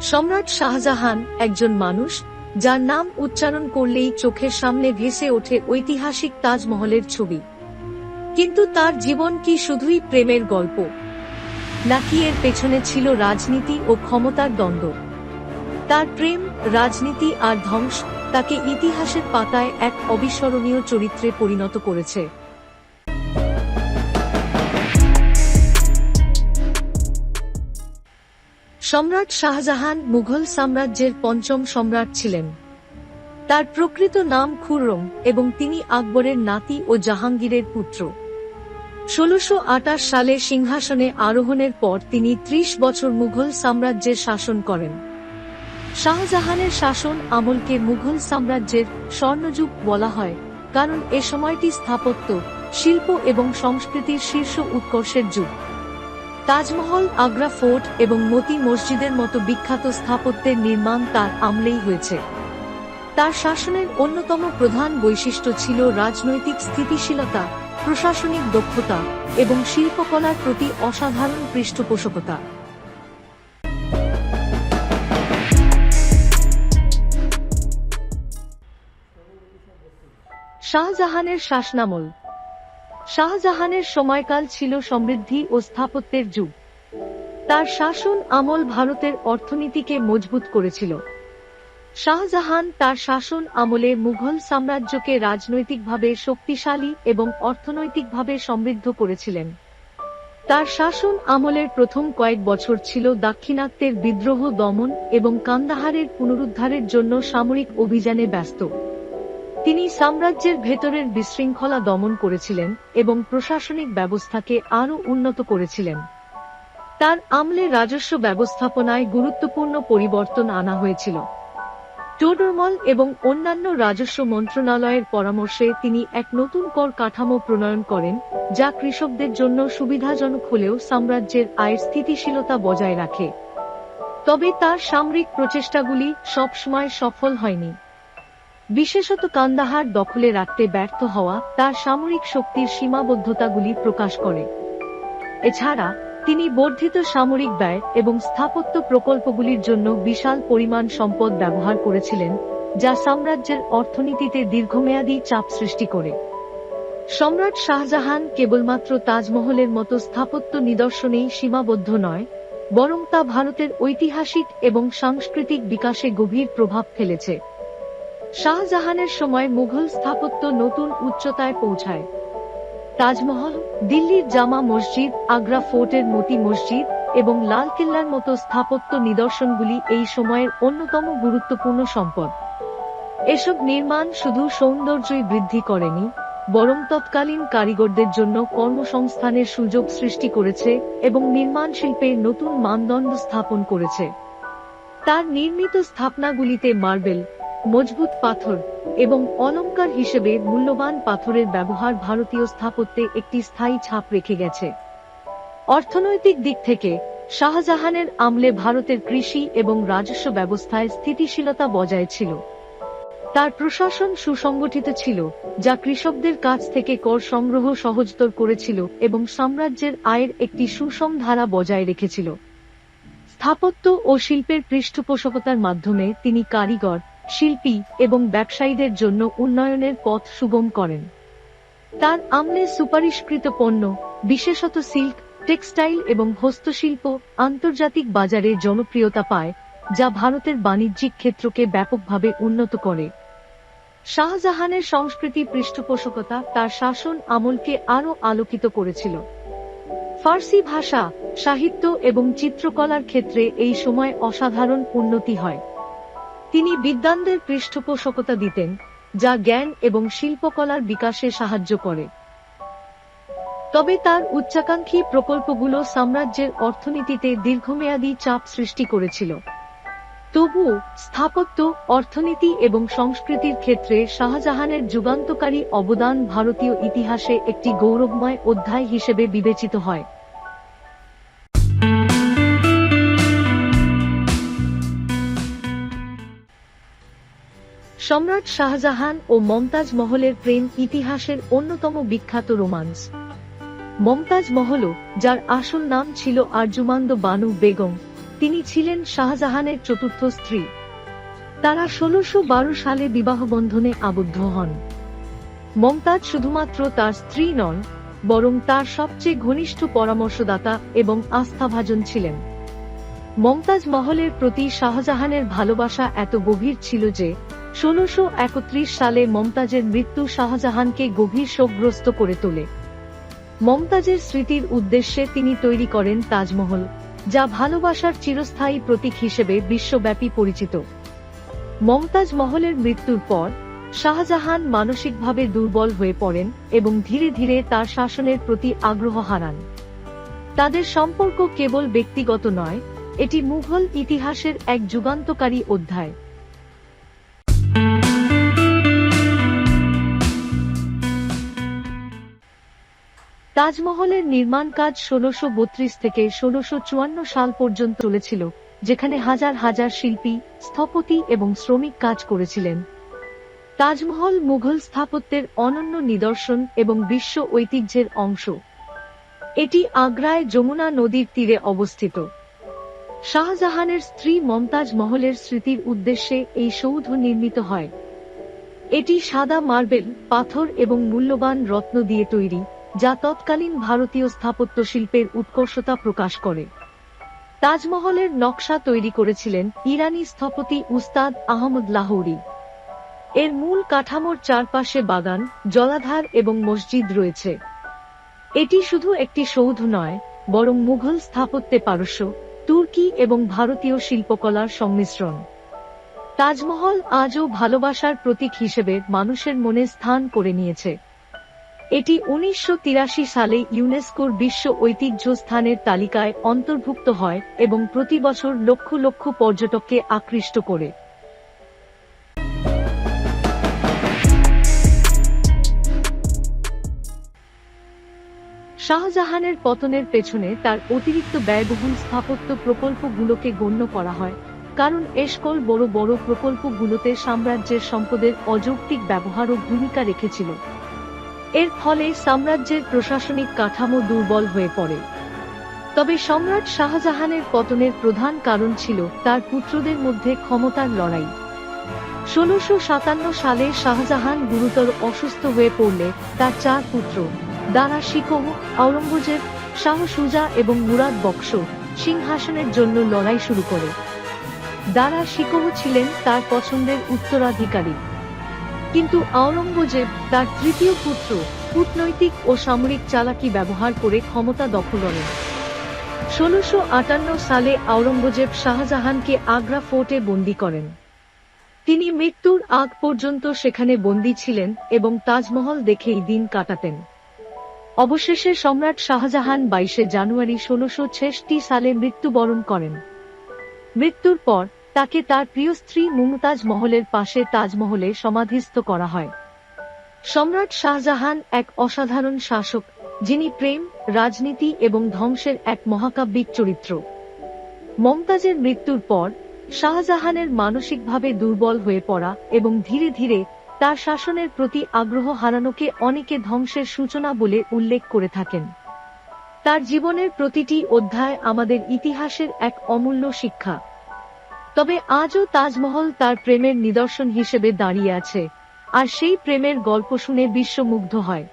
সম্রাট শাহজাহান একজন মানুষ, যার নাম উচ্চারণ করলেই চোখের সামনে ভেসে ওঠে ঐতিহাসিক তাজমহলের ছবি। কিন্তু তার জীবন কি শুধুই প্রেমের গল্প, নাকি এর পেছনে ছিল রাজনীতি ও ক্ষমতার দ্বন্দ্ব? তার প্রেম, রাজনীতি আর ধ্বংস তাকে ইতিহাসের পাতায় এক অবিস্মরণীয় চরিত্রে পরিণত করেছে। সম্রাট শাহজাহান মুঘল সাম্রাজ্যের পঞ্চম সম্রাট ছিলেন। তার প্রকৃত নাম খুররম এবং তিনি আকবরের নাতি ও জাহাঙ্গীরের পুত্র। ষোলশো সালে সিংহাসনে আরোহণের পর তিনি ত্রিশ বছর মুঘল সাম্রাজ্যের শাসন করেন। শাহজাহানের শাসন আমলকে মুঘল সাম্রাজ্যের স্বর্ণযুগ বলা হয়, কারণ এ সময়টি স্থাপত্য, শিল্প এবং সংস্কৃতির শীর্ষ উৎকর্ষের যুগ। তাজমহল, আগ্রা ফোর্ট এবং মতি মসজিদের মতো বিখ্যাত স্থাপত্যের নির্মাণ তার আমলেই হয়েছে। তার শাসনের অন্যতম প্রধান বৈশিষ্ট্য ছিল রাজনৈতিক স্থিতিশীলতা, প্রশাসনিক দক্ষতা এবং শিল্পকলার প্রতি অসাধারণ পৃষ্ঠপোষকতা। শাহজাহানের শাসনামল। শাহজাহানের সময়কাল ছিল সমৃদ্ধি ও স্থাপত্যের যুগ। তার শাসন আমল ভারতের অর্থনীতিকে মজবুত করেছিল। শাহজাহান তার শাসন আমলে মুঘল সাম্রাজ্যকে রাজনৈতিকভাবে শক্তিশালী এবং অর্থনৈতিকভাবে সমৃদ্ধ করেছিলেন। তার শাসন আমলের প্রথম কয়েক বছর ছিল দাক্ষিণাত্যের বিদ্রোহ দমন এবং কান্দাহারের পুনরুদ্ধারের জন্য সামরিক অভিযানে ব্যস্ত। তিনি সাম্রাজ্যের ভেতরের বিশৃঙ্খলা দমন করেছিলেন এবং প্রশাসনিক ব্যবস্থাকে আরও উন্নত করেছিলেন। তার আমলে রাজস্ব ব্যবস্থাপনায় গুরুত্বপূর্ণ পরিবর্তন আনা হয়েছিল। টোডরমল এবং অন্যান্য রাজস্ব মন্ত্রণালয়ের পরামর্শে তিনি এক নতুন কর কাঠামো প্রণয়ন করেন, যা কৃষকদের জন্য সুবিধাজনক হলেও সাম্রাজ্যের আয়ের স্থিতিশীলতা বজায় রাখে। তবে তার সামরিক প্রচেষ্টাগুলি সবসময় সফল হয়নি। বিশেষত কান্দাহার দখলে রাখতে ব্যর্থ হওয়া তার সামরিক শক্তির সীমাবদ্ধতাগুলি প্রকাশ করে। এছাড়া, তিনি বর্ধিত সামরিক ব্যয় এবং স্থাপত্য প্রকল্পগুলির জন্য বিশাল পরিমাণ সম্পদ ব্যবহার করেছিলেন, যা সাম্রাজ্যের অর্থনীতিতে দীর্ঘমেয়াদী চাপ সৃষ্টি করে। সম্রাট শাহজাহান কেবলমাত্র তাজমহলের মতো স্থাপত্য নিদর্শনেই সীমাবদ্ধ নয়, বরং তা ভারতের ঐতিহাসিক এবং সাংস্কৃতিক বিকাশে গভীর প্রভাব ফেলেছে। শাহজাহানের সময় মুঘল স্থাপত্য নতুন উচ্চতায় পৌঁছায়। তাজমহল, দিল্লির জামা মসজিদ, আগ্রা ফোর্টের মতি মসজিদ এবং লালকেল্লার মতো স্থাপত্য নিদর্শনগুলি এই সময়ের অন্যতম গুরুত্বপূর্ণ সম্পদ। এসব নির্মাণ শুধু সৌন্দর্যই বৃদ্ধি করেনি, বরং তৎকালীন কারিগরদের জন্য কর্মসংস্থানের সুযোগ সৃষ্টি করেছে এবং নির্মাণ শিল্পে নতুন মানদণ্ড স্থাপন করেছে। তার নির্মিত স্থাপনাগুলিতে মার্বেল মজবুত পাথর এবং অলঙ্কার হিসেবে মূল্যবান পাথরের ব্যবহার ভারতীয় স্থাপত্যে একটি স্থায়ী ছাপ রেখে গেছে। অর্থনৈতিক দিক থেকে, শাহজাহানের আমলে ভারতের কৃষি এবং রাজস্ব ব্যবস্থায় স্থিতিশীলতা বজায় ছিল। তার প্রশাসন সুসংগঠিত ছিল, যা কৃষকদের কাছ থেকে কর সংগ্রহ সহজতর করেছিল এবং সাম্রাজ্যের আয়ের একটি সুষম ধারা বজায় রেখেছিল। স্থাপত্য ও শিল্পের পৃষ্ঠপোষকতার মাধ্যমে তিনি কারিগর শিল্পী এবং ব্যবসায়ীদের জন্য উন্নয়নের পথ সুগম করেন। তার আমলে সুপারিশকৃত পণ্য, বিশেষত সিল্ক, টেক্সটাইল এবং হস্তশিল্প, আন্তর্জাতিক বাজারে জনপ্রিয়তা পায়, যা ভারতের বাণিজ্যিক ক্ষেত্রকে ব্যাপকভাবে উন্নত করে। শাহজাহানের সংস্কৃতি পৃষ্ঠপোষকতা তার শাসন আমলকে আরও আলোকিত করেছিল। ফার্সি ভাষা, সাহিত্য এবং চিত্রকলার ক্ষেত্রে এই সময় অসাধারণ উন্নতি হয়। তিনি বিদ্বানদের পৃষ্ঠপোষকতা দিতেন, যা জ্ঞান এবং শিল্পকলার বিকাশে সাহায্য করে। তবে তার উচ্চাকাঙ্ক্ষী প্রকল্পগুলো সাম্রাজ্যের অর্থনীতিতে দীর্ঘমেয়াদী চাপ সৃষ্টি করেছিল। তবুও স্থাপত্য, অর্থনীতি এবং সংস্কৃতির ক্ষেত্রে শাহজাহানের যুগান্তকারী অবদান ভারতীয় ইতিহাসে একটি গৌরবময় অধ্যায় হিসেবে বিবেচিত হয়। সম্রাট শাহজাহান ও মমতাজ মহলের প্রেম ইতিহাসের অন্যতম বিখ্যাত রোমান্স। মমতাজ মহলও যার আসল নাম ছিল আরজুমান্দ বানু বেগম, তিনি ছিলেন শাহজাহানের চতুর্থ স্ত্রী। তারা ষোলশো সালে বিবাহ বন্ধনে আবদ্ধ হন। মমতাজ শুধুমাত্র তার স্ত্রী নন, বরং তার সবচেয়ে ঘনিষ্ঠ পরামর্শদাতা এবং আস্থাভাজন ছিলেন। মমতাজ মহলের প্রতি শাহজাহানের ভালোবাসা এত গভীর ছিল যে ষোলশো একত্রিশ সালে মমতাজের মৃত্যু শাহজাহানকে গভীর শোকগ্রস্ত করে তোলে। মমতাজের স্মৃতির উদ্দেশ্যে তিনি তৈরি করেন তাজমহল, যা ভালোবাসার চিরস্থায়ী প্রতীক হিসেবে বিশ্বব্যাপী পরিচিত। মমতাজ মহলের মৃত্যুর পর, শাহজাহান মানসিকভাবে দুর্বল হয়ে পড়েন এবং ধীরে ধীরে তার শাসনের প্রতি আগ্রহ হারান। তাদের সম্পর্ক কেবল ব্যক্তিগত নয়, এটি মুঘল ইতিহাসের এক যুগান্তকারী অধ্যায়। তাজমহলের নির্মাণ কাজ ষোলশো বত্রিশ থেকে ষোলশো চুয়ান্ন সাল পর্যন্ত চলেছিল, যেখানে হাজার হাজার শিল্পী, স্থপতি এবং শ্রমিক কাজ করেছিলেন। তাজমহল মুঘল স্থাপত্যের অনন্য নিদর্শন এবং বিশ্ব ঐতিহ্যের অংশ। এটি আগ্রায় যমুনা নদীর তীরে অবস্থিত। শাহজাহানের স্ত্রী মমতাজ মহলের স্মৃতির উদ্দেশ্যে এই সৌধ নির্মিত হয়। এটি সাদা মার্বেল, পাথর এবং মূল্যবান রত্ন দিয়ে তৈরি। যা তৎকালীন ভারতীয় স্থাপত্য শিল্পের উৎকর্ষতা প্রকাশ করে। তাজমহলের নকশা তৈরি করেছিলেন ইরানি স্থপতি উস্তাদ আহমদ লাহৌরি। এর মূল কাঠামোর চারপাশে বাগান, জলাধার এবং মসজিদ রয়েছে। এটি শুধু একটি সৌধ নয়, বরং মুঘল স্থাপত্যে পারস্য, তুর্কি এবং ভারতীয় শিল্পকলার সংমিশ্রণ। তাজমহল আজও ভালোবাসার প্রতীক হিসেবে মানুষের মনে স্থান করে নিয়েছে। এটি উনিশশো তিরাশি সালে ইউনেস্কোর বিশ্ব ঐতিহ্য স্থানের তালিকায় অন্তর্ভুক্ত হয় এবং প্রতি বছর লক্ষ লক্ষ পর্যটককে আকৃষ্ট করে। শাহজাহানের পতনের পেছনে তার অতিরিক্ত ব্যয়বহুল স্থাপত্য প্রকল্পগুলোকে গণ্য করা হয়, কারণ এসকল বড় বড় প্রকল্পগুলোতে সাম্রাজ্যের সম্পদের অযৌক্তিক ব্যবহারও ভূমিকা রেখেছিল। এর ফলে সাম্রাজ্যের প্রশাসনিক কাঠামো দুর্বল হয়ে পড়ে। তবে সম্রাট শাহজাহানের পতনের প্রধান কারণ ছিল তার পুত্রদের মধ্যে ক্ষমতার লড়াই। ষোলশো সাতান্ন সালে শাহজাহান গুরুতর অসুস্থ হয়ে পড়লে তার চার পুত্র, দারা শিকোহ আওরঙ্গজেব শাহ সুজা এবং মুরাদ বক্স সিংহাসনের জন্য লড়াই শুরু করে। দারা শিকোহ ছিলেন তার পছন্দের উত্তরাধিকারী। কিন্তু আওরঙ্গজেব তার তৃতীয় পুত্র, কূটনৈতিক ও সামরিক চালাকি ব্যবহার করে ক্ষমতা দখল করেন ষোলশো আটান্ন সালে আওরঙ্গজেব শাহজাহানকে আগ্রা ফোর্টে বন্দী করেন। তিনি মৃত্যুর আগ পর্যন্ত সেখানে বন্দী ছিলেন এবং তাজমহল দেখেই দিন কাটাতেন। অবশেষে সম্রাট শাহজাহান বাইশে জানুয়ারি ষোলশো সালে মৃত্যুবরণ করেন। মৃত্যুর পর তাকে তার প্রিয় স্ত্রী মুমতাজ মহলের পাশে তাজমহলে সমাধিস্থ করা হয়। সম্রাট শাহজাহান এক অসাধারণ শাসক, যিনি প্রেম, রাজনীতি এবং ধ্বংসের এক মহাকাব্যিক চরিত্র। মমতাজের মৃত্যুর পর, শাহজাহানের মানসিকভাবে দুর্বল হয়ে পড়া এবং ধীরে ধীরে তার শাসনের প্রতি আগ্রহ হারানোকে অনেকে ধ্বংসের সূচনা বলে উল্লেখ করে থাকেন। তার জীবনের প্রতিটি অধ্যায় আমাদের ইতিহাসের এক অমূল্য শিক্ষা। তবে আজও তাজমহল তার প্রেমের নিদর্শন হিসেবে দাঁড়িয়ে আছে, আর সেই প্রেমের গল্প শুনে বিশ্বমুগ্ধ হয়।